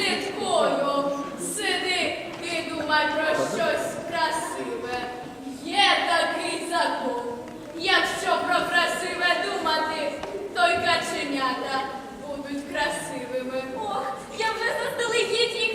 пліткою. Сиди і думай про щось красиве. Є такий закон. Якщо про красиве думати, то й каченята будуть красивими. Ох, я вже заздалегідь їх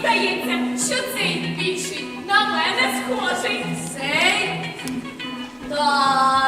Здається, що цей більший на мене схожий. Цей? Так.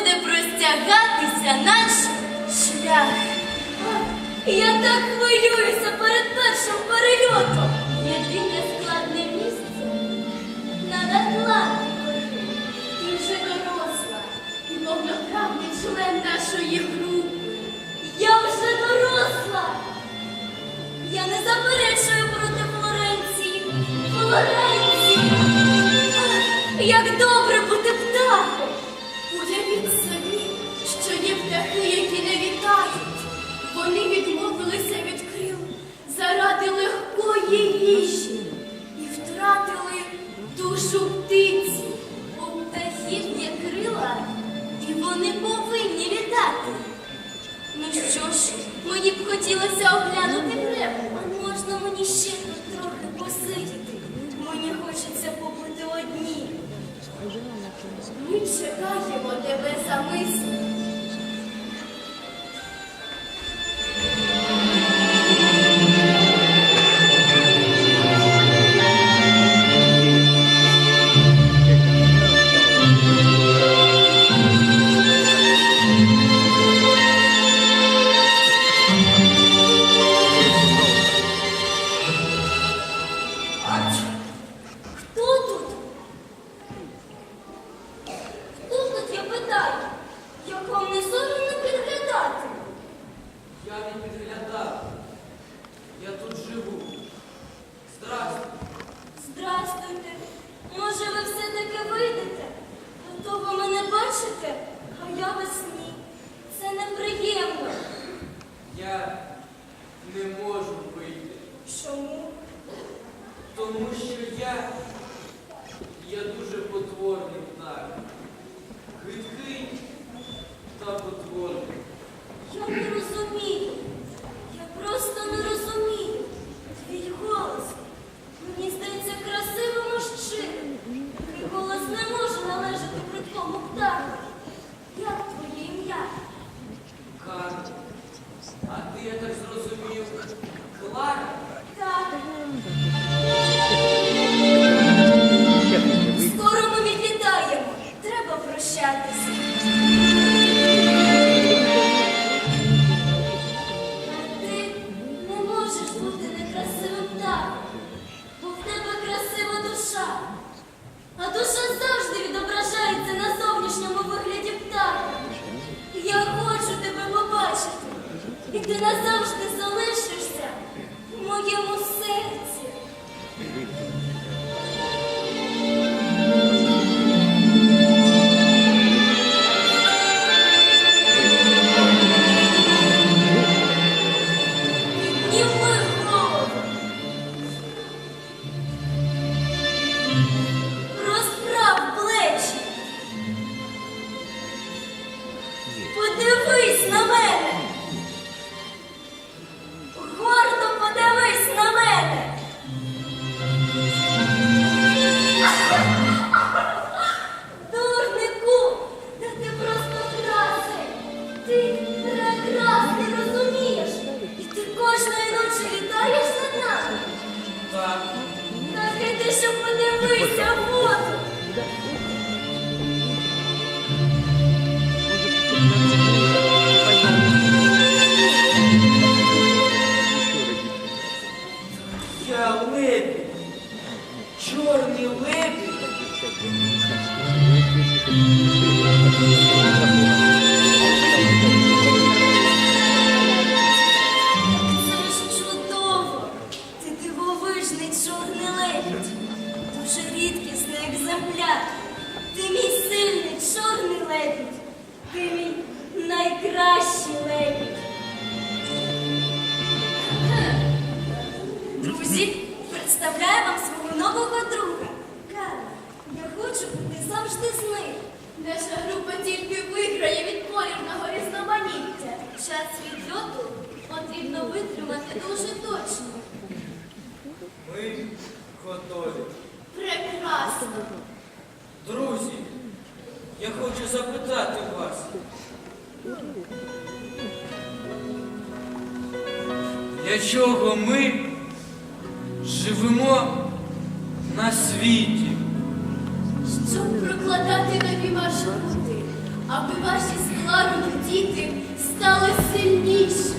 буде простягатися наш шлях. Я так хвилююся перед першим перельотом. Єдине складне місце на Атлантикою. Ти вже доросла і повноправний член нашої групи. Я вже доросла. Я не заперечую проти Флоренції. Флоренції! Як добре! Вони відмовилися від крил заради легкої їжі і втратили душу птиці. У птахів є крила, і вони повинні літати. Ну що ж, мені б хотілося оглянути небо, а можна мені ще трохи посидіти. Мені хочеться побути одні. Ми чекаємо тебе за мислі. готові. Прекрасно. Друзі, я хочу запитати вас. Для чого ми живемо на світі? Щоб прокладати нові маршрути, аби ваші складні діти стали сильніші.